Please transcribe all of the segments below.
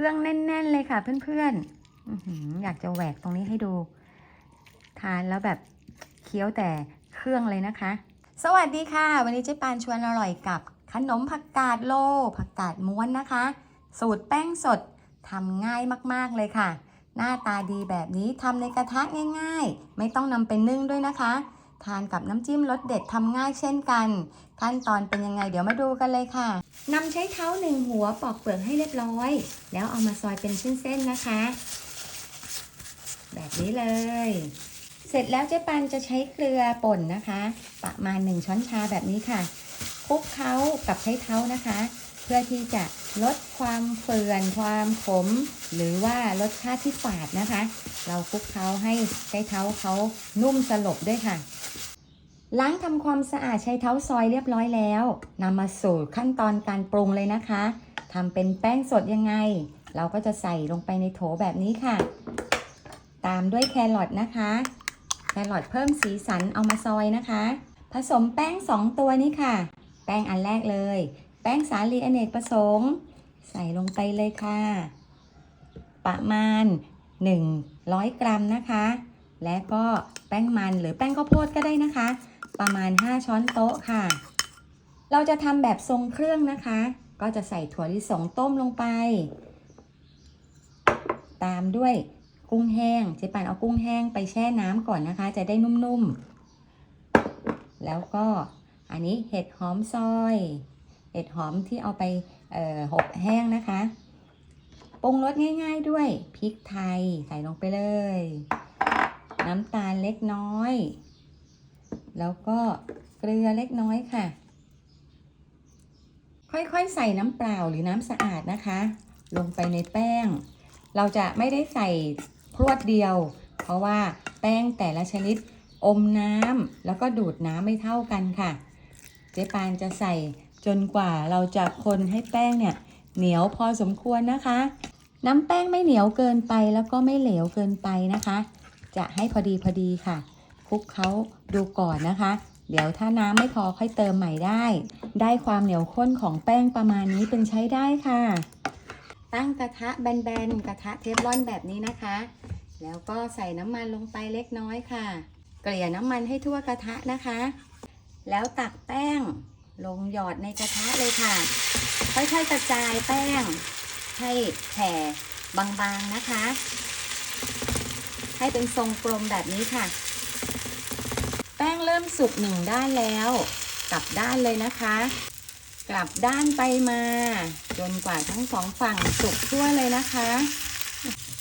รื่องแน่น ๆ เลยค่ะเพื่อนๆอื้อหืออยากจะแหวกตรงนี้ให้ดู ทานแล้วแบบเคี้ยวแต่เครื่องเลยนะคะ สวัสดีค่ะ วันนี้เจ๊ปานชวนอร่อยกับขนมผักกาดโล ผักกาดม้วนนะคะ สูตรแป้งสดทำง่ายมากๆเลยค่ะ หน้าตาดีแบบนี้ทำในกระทะง่าย ๆ ไม่ต้องนำไปนึ่งด้วยนะคะ ทานกับน้ำจิ้มรสเด็ดทำง่ายเช่นกัน ขั้นตอนเป็นยังไงเดี๋ยวมาดูกันเลยค่ะนำใช้เท้าหนึ่งหัวปอกเปลือกให้เรียบร้อย แล้วเอามาซอยเป็นเส้นๆนะคะ แบบนี้เลย เสร็จแล้วเจ๊ปันจะใช้เกลือป่นนะคะ ประมาณ 1 ช้อนชาแบบนี้ค่ะคลุกเคล้ากับใช้เท้านะคะ เพื่อที่จะ ลดความเฟื่อนความขม หรือว่ารสชาติที่ฝาดนะคะ เราคลุกเคล้าให้ใช้เท้าเขานุ่มสลบด้วยค่ะ ล้างทำความสะอาดใช้เท้าซอยเรียบร้อยแล้วนำมาสู่ขั้นตอนการปรุงเลยนะคะทำเป็นแป้งสดยังไง เราก็จะใส่ลงไปในโถแบบนี้ค่ะ ตามด้วยแครอทนะคะ แครอทเพิ่มสีสันเอามาซอยนะคะ ผสมแป้ง 2 ตัวนี้ค่ะ แป้งอันแรกเลย แป้งสาลีอเนกประสงค์ ใส่ลงไปเลยค่ะ ประมาณ 100 กรัมนะคะ และก็แป้งมันหรือแป้งข้าวโพดก็ได้นะคะ ประมาณ 5 ช้อนโต๊ะค่ะ เราจะทำแบบทรงเครื่องนะคะ ก็จะใส่ถั่วลิสงต้มลงไป ตามด้วยกุ้งแห้งเจ๊ปันเอากุ้งแห้งไปแช่น้ำก่อนนะคะ จะได้นุ่มๆ แล้วก็อันนี้เห็ดหอมซอย เห็ดหอมที่เอาไปเอ่อหบแห้งนะคะปรุงรสง่าย ๆด้วยพริกไทยใส่ลงไปเลย น้ำตาลเล็กน้อย แล้วก็เกลือเล็กน้อยค่ะ ค่อยๆใส่น้ำเปล่าหรือน้ำสะอาดนะคะ ลงไปในแป้ง เราจะไม่ได้ใส่พรวดเดียว เพราะว่าแป้งแต่ละชนิดอมน้ำแล้วก็ดูดน้ำไม่เท่ากันค่ะ เจ๊ปานจะใส่ จนกว่าเราจะคนให้แป้งเนี่ยเหนียวพอสมควรนะคะ น้ำแป้งไม่เหนียวเกินไปแล้วก็ไม่เหลวเกินไปนะคะ จะให้พอดีพอดีค่ะคลุกเขาดูก่อนนะคะ เดี๋ยวถ้าน้ำไม่พอค่อยเติมใหม่ได้ ได้ความเหนียวข้นของแป้งประมาณนี้เป็นใช้ได้ค่ะ ตั้งกระทะแบนๆกระทะเทฟลอนแบบนี้นะคะ แล้วก็ใส่น้ำมันลงไปเล็กน้อยค่ะ เกลี่ยน้ำมันให้ทั่วกระทะนะคะ แล้วตักแป้ง ลงหยอดในกระทะเลยค่ะ ค่อยๆกระจายแป้ง ให้แผ่บางๆนะคะ ให้เป็นทรงกลมแบบนี้ค่ะ แป้งเริ่มสุกหนึ่งด้านแล้ว กลับด้านเลยนะคะ กลับด้านไปมา จนกว่าทั้งสองฝั่งสุกทั่วเลยนะคะ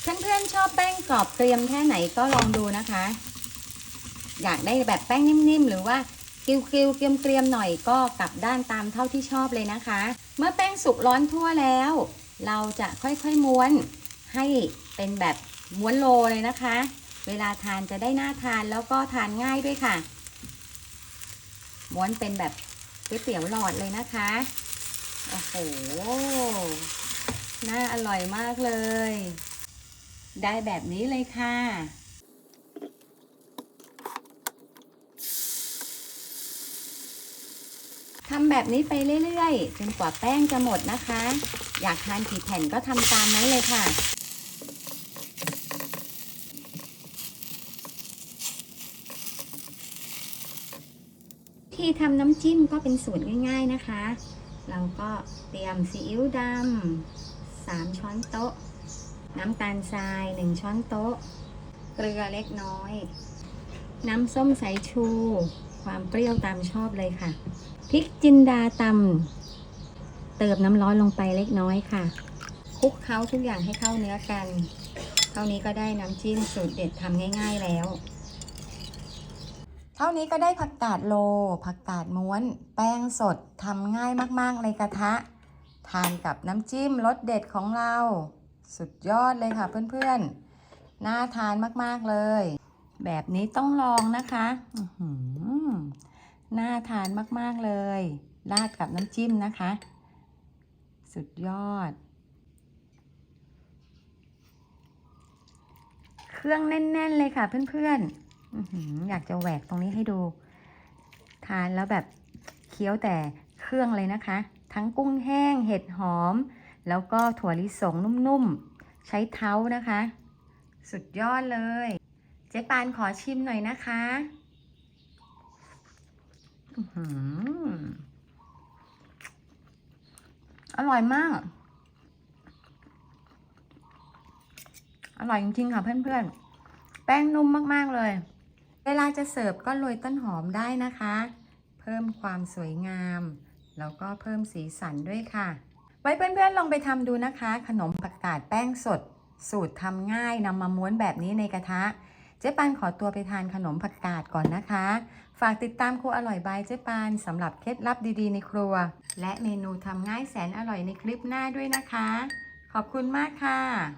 เพื่อนๆชอบแป้งกรอบเกรียมแค่ไหนก็ลองดูนะคะ อยากได้แบบแป้งนิ่มๆ หรือว่า กิวๆเกรียมๆหน่อยก็กลับด้านตามเท่าที่ชอบเลยนะคะ เมื่อแป้งสุกร้อนทั่วแล้ว เราจะค่อยๆม้วนให้เป็นแบบม้วนโลเลยนะคะ เวลาทานจะได้น่าทานแล้วก็ทานง่ายด้วยค่ะ ม้วนเป็นแบบก๋วยเตี๋ยวหลอดเลยนะคะโอ้โหน่าอร่อยมากเลย ได้แบบนี้เลยค่ะ ทำแบบนี้ไปเรื่อยๆ จนกว่าแป้งจะหมดนะคะ อยากทานกี่แผ่นก็ทำตามนั้นเลยค่ะ ที่ทำน้ำจิ้มก็เป็นสูตรง่าย ๆนะคะ เราก็เตรียมซีอิ๊วดำสามช้อนโต๊ะ น้ำตาลทรายหนึ่งช้อนโต๊ะ เกลือเล็กน้อย น้ำส้มสายชู ความเปรี้ยวตามชอบเลยค่ะ พริกจินดาตำเติมน้ำร้อนลงไปเล็กน้อยค่ะคลุกเคล้าทุกอย่างให้เข้าเนื้อกัน เท่านี้ก็ได้น้ำจิ้มสูตรเด็ดทำง่าย ๆแล้ว เท่านี้ก็ได้ผักกาดโล ผักกาดม้วน แป้งสดทำง่ายมากๆในกระทะ ทานกับน้ำจิ้มรสเด็ดของเรา สุดยอดเลยค่ะเพื่อนๆ น่าทานมากๆเลย แบบนี้ต้องลองนะคะ อือหือ น่าทานมาก ๆ เลย ราดกับน้ำจิ้มนะคะ สุดยอด เครื่องแน่น ๆ เลยค่ะเพื่อนๆออยากจะแหวกตรงนี้ให้ดู ทานแล้วแบบเคี้ยวแต่เครื่องเลยนะคะ ทั้งกุ้งแห้ง เห็ดหอม แล้วก็ถั่วลิสงนุ่ม ๆ ใช้เท้านะคะ สุดยอดเลย เจ๊ปานขอชิมหน่อยนะคะ อร่อยมาก อร่อยจริงๆค่ะเพื่อนๆ แป้งนุ่มมากๆเลย เวลาจะเสิร์ฟก็โรยต้นหอมได้นะคะ เพิ่มความสวยงาม แล้วก็เพิ่มสีสันด้วยค่ะ ไว้เพื่อนๆลองไปทำดูนะคะ ขนมผักกาดแป้งสด สูตรทำง่ายนำมาม้วนแบบนี้ในกระทะ เจ๊ปานขอตัวไปทานขนมผักกาดก่อนนะคะ ฝากติดตามครัวอร่อยบายเจ๊ปานสำหรับเคล็ดลับดีๆในครัว และเมนูทำง่ายแสนอร่อยในคลิปหน้าด้วยนะคะ ขอบคุณมากค่ะ